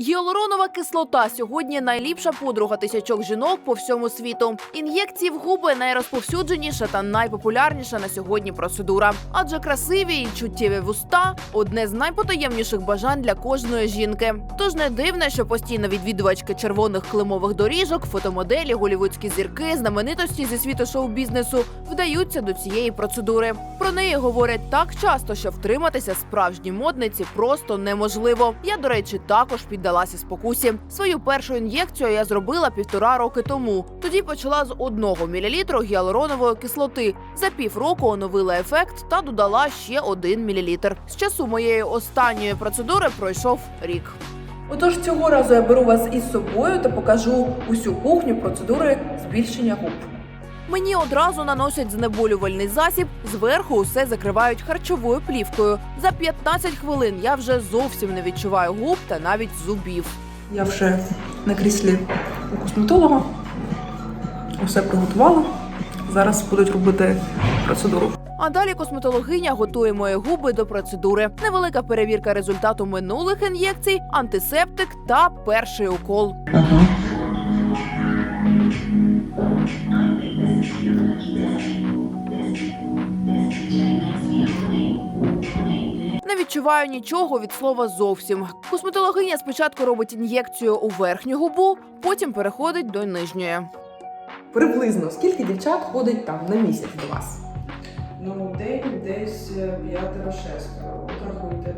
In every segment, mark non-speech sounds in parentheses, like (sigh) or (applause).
Гіалуронова кислота сьогодні найліпша подруга тисячок жінок по всьому світу. Ін'єкції в губи найрозповсюдженіша та найпопулярніша на сьогодні процедура. Адже красиві і чуттєві вуста одне з найпотаємніших бажань для кожної жінки. Тож не дивне, що постійно відвідувачки червоних климових доріжок, фотомоделі, голівудські зірки, знаменитості зі світу шоу-бізнесу вдаються до цієї процедури. Про неї говорять так часто, що втриматися справжній модниці просто неможливо. Я, до речі, також піддалася спокусі. Свою першу ін'єкцію я зробила півтора роки тому. Тоді почала з одного мілілітру гіалуронової кислоти. За півроку оновила ефект та додала ще один мілілітр. З часу моєї останньої процедури пройшов рік. Отож, цього разу я беру вас із собою та покажу усю кухню процедури збільшення губ. Мені одразу наносять знеболювальний засіб, зверху усе закривають харчовою плівкою. За 15 хвилин я вже зовсім не відчуваю губ та навіть зубів. Я вже на кріслі у косметолога. Усе приготувала. Зараз будуть робити процедуру. А далі косметологиня готує мої губи до процедури. Невелика перевірка результату минулих ін'єкцій, антисептик та перший укол. Ага. Не відчуваю нічого від слова зовсім. Косметологиня спочатку робить ін'єкцію у верхню губу, потім переходить до нижньої. Приблизно скільки дівчат ходить там на місяць до вас? Ну, день десь е, п'ятеро-шестеро. От рахуйте.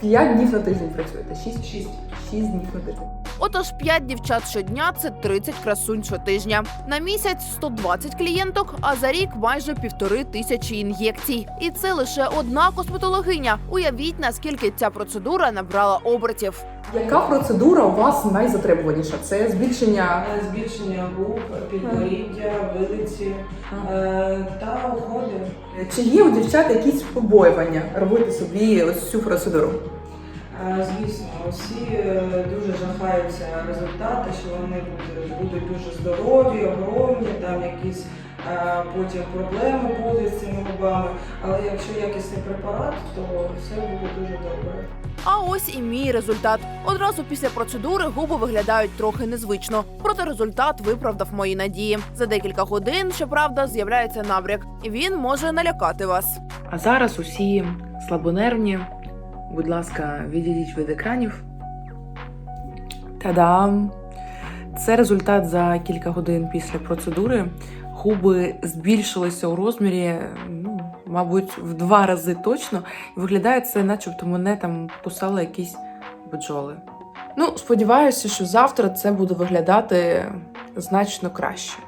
П'ять днів на тиждень працюєте. Шість? Шість. Шість днів на тиждень. Отож, 5 дівчат щодня це 30 красунь щотижня. На місяць 120 клієнток, а за рік майже півтори тисячі ін'єкцій. І це лише одна косметологиня. Уявіть, наскільки ця процедура набрала обертів. Яка процедура у вас найзатребуваніша? Це збільшення Е, Збільшення губ, підборіддя, вилиці е, та уходи. Чи є у дівчат якісь побоювання робити собі ось цю процедуру? Звісно, всі е, дуже жахаються результати, що вони будуть, будуть дуже здорові, огромні, там якісь потім проблеми будуть з цими губами. Але якщо якісний препарат, то все буде дуже добре. А ось і мій результат. Одразу після процедури губи виглядають трохи незвично. Проте результат виправдав мої надії. За декілька годин, щоправда, з'являється набряк, і він може налякати вас. А зараз усі слабонервні. Будь ласка, відійдіть від екранів. Та-дам! Це результат за кілька годин після процедури. Губи збільшилися у розмірі, ну, мабуть, в два рази точно. І виглядає це, начебто мене там кусали якісь бджоли. Ну, сподіваюся, що завтра це буде виглядати значно краще.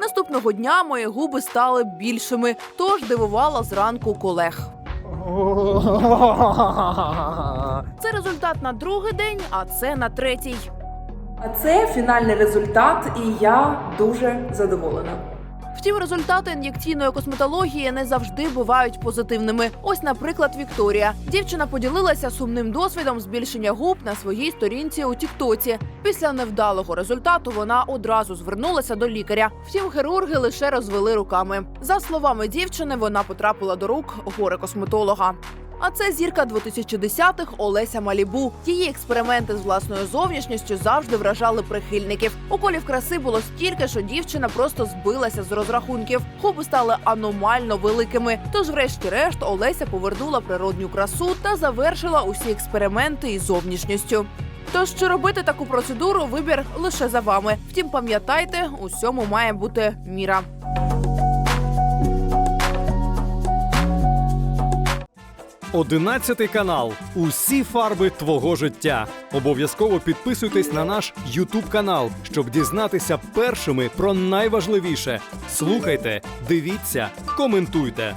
Наступного дня мої губи стали більшими, тож дивувала зранку колег. (laughs) Це результат на другий день, а це на третій. А це фінальний результат, і я дуже задоволена. Втім, результати ін'єкційної косметології не завжди бувають позитивними. Ось, наприклад, Вікторія. Дівчина поділилася сумним досвідом збільшення губ на своїй сторінці у Тіктоці. Після невдалого результату вона одразу звернулася до лікаря. Втім, хірурги лише розвели руками. За словами дівчини, вона потрапила до рук горе косметолога. А це зірка 2010-х Олеся Малібу. Її експерименти з власною зовнішністю завжди вражали прихильників. Уколів краси було стільки, що дівчина просто збилася з розрахунків. Губи стали аномально великими. Тож, врешті-решт, Олеся повернула природню красу та завершила усі експерименти із зовнішністю. Тож, чи робити таку процедуру, вибір лише за вами. Втім, пам'ятайте, усьому має бути міра. Одинадцятий канал. Усі фарби твого життя. Обов'язково підписуйтесь на наш Ютуб канал, щоб дізнатися першими про найважливіше. Слухайте, дивіться, коментуйте.